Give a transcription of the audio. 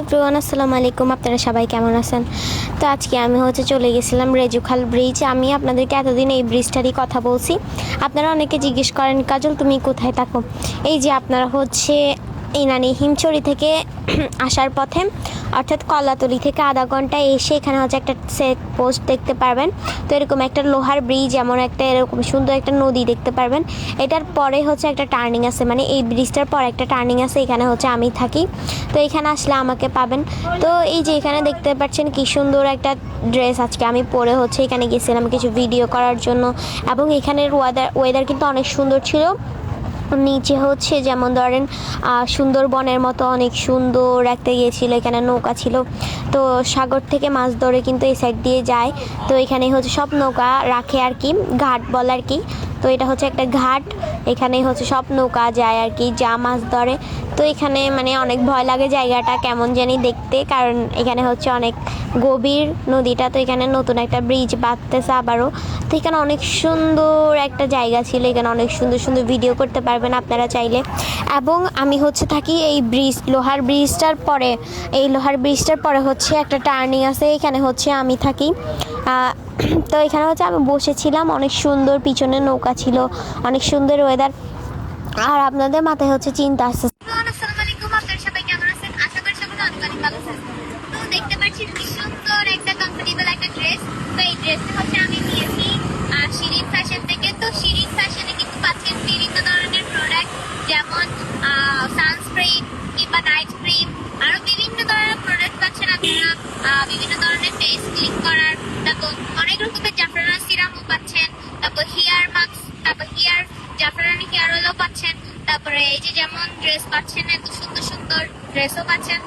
Everyone আসসালামু আলাইকুম। আপনারা সবাই কেমন আছেন? তো আজকে আমি হচ্ছে চলে গেছিলাম রেজুখাল ব্রিজ আমি আপনাদেরকে এতদিন এই ব্রিজটারই কথা বলছি। আপনারা অনেকে জিজ্ঞেস করেন, কাজল, তুমি কোথায় থাকো? এই যে আপনারা হচ্ছে ইনানি হিমচড়ি থেকে আসার পথে অর্থাৎ কলাতলি থেকে আধা ঘণ্টা এসে এখানে হচ্ছে একটা সেট পোস্ট দেখতে পারবেন। তো এরকম একটা লোহার ব্রিজ এমন একটা এরকম সুন্দর একটা নদী দেখতে পারবেন। এটার পরে হচ্ছে একটা টার্নিং আছে মানে এই ব্রিজটার পর একটা টার্নিং আছে, এখানে হচ্ছে আমি থাকি। তো এখানে আসলে আমাকে পাবেন। তো এই যে এখানে দেখতে পাচ্ছেন কি সুন্দর একটা ড্রেস আজকে আমি পরে হচ্ছে এখানে গেছিলাম কিছু ভিডিও করার জন্য। এবং এখানের ওয়েদার ওয়েদার কিন্তু অনেক সুন্দর ছিল। নিচে হচ্ছে, যেমন ধরেন সুন্দরবনের মতো অনেক সুন্দর একটা ইয়ে ছিল, এখানে নৌকা ছিল। তো সাগর থেকে মাছ ধরে কিন্তু এই সাইড দিয়ে যায়। তো এখানে হচ্ছে সব নৌকা রাখে আর কি, ঘাট বলে আর কি। তো এটা হচ্ছে একটা ঘাট, এখানে হচ্ছে সব নৌকা যায় আর কি, যা মাছ ধরে। তো এখানে মানে অনেক ভয় লাগে জায়গাটা কেমন জানি দেখতে, কারণ এখানে হচ্ছে অনেক গভীর নদীটা, তো এখানে নতুন একটা ব্রিজ বাঁধতেছে আবারও। তো এখানে অনেক সুন্দর একটা জায়গা ছিল, এখানে অনেক সুন্দর সুন্দর ভিডিও করতে পারবেন আপনারা চাইলে। এবং আমি হচ্ছে থাকি এই ব্রিজ লোহার ব্রিজটার পরে। এই লোহার ব্রিজটার পরে হচ্ছে একটা টার্নিং আছে, এখানে হচ্ছে আমি থাকি। তো এখানে হচ্ছে আমি বসেছিলাম, অনেক সুন্দর পিছনে নৌকা ছিল, অনেক সুন্দর ওয়েদার আর আপনাদের মাথায় হচ্ছে চিন্তা আসছে আসসালামু আলাইকুম সবাই কেমন আছেন? আশা করি সবাই ভালো আছেন। অনেক রকমের জাফরানা সিরামও পাচ্ছেন। তারপর হেয়ার মাস্ক তারপর হেয়ার জাফরানি হেয়ার অয়েলও পাচ্ছেন। তারপরে এই যে যেমন ড্রেস পাচ্ছেন, এত সুন্দর সুন্দর ড্রেসও পাচ্ছেন।